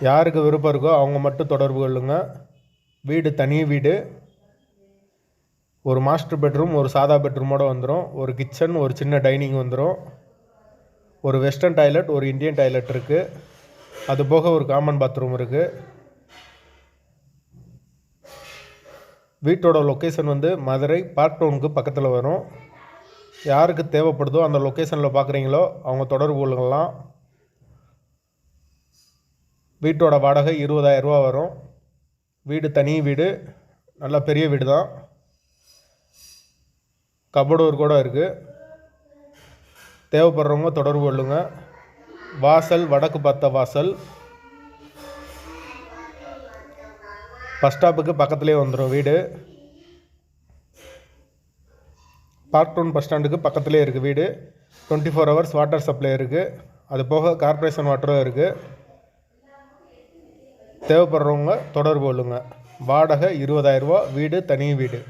யாருக்கு விருப்பம் இருக்கோ அவங்க மட்டும் தொடர்பு கொள்ளுங்க. வீடு தனி வீடு. ஒரு மாஸ்டர் பெட்ரூம் ஒரு சாதா பெட்ரூமோடு வந்துடும் ஒரு கிச்சன் ஒரு சின்ன டைனிங் வந்துடும் ஒரு வெஸ்டர்ன் டாய்லெட் ஒரு இந்தியன் டாய்லெட் இருக்குது அது போக ஒரு காமன் பாத்ரூம் இருக்குது வீட்டோட லொக்கேஷன் வந்து மதுரை பார்க் டவுனுக்கு பக்கத்தில் வரும். யாருக்கு தேவைப்படுதோ அந்த லொக்கேஷனில் பார்க்குறீங்களோ அவங்க தொடர்பு கொள்ளலாம் வீட்டோட வாடகை இருபதாயிரம் ரூபா வரும். வீடு தனி வீடு. நல்ல பெரிய வீடு தான் கபடோர் கூட இருக்குது தேவைப்படுறவங்க தொடர்பு கொள்ளுங்க. வாசல் வடக்கு பார்த்த வாசல். பஸ் ஸ்டாப்புக்கு பக்கத்துலேயே வந்துடும் வீடு. பார்க் டவுன் பஸ் ஸ்டாண்டுக்கு பக்கத்துலேயே இருக்குது வீடு. Twenty four hours water supply இருக்குது அது போக கார்ப்பரேஷன் வாட்டரும் இருக்குது தேவைப்படுறவங்க தொடர்பு கொள்ளுங்க. வாடகை இருபதாயிரரூபா வீடு தனி வீடு.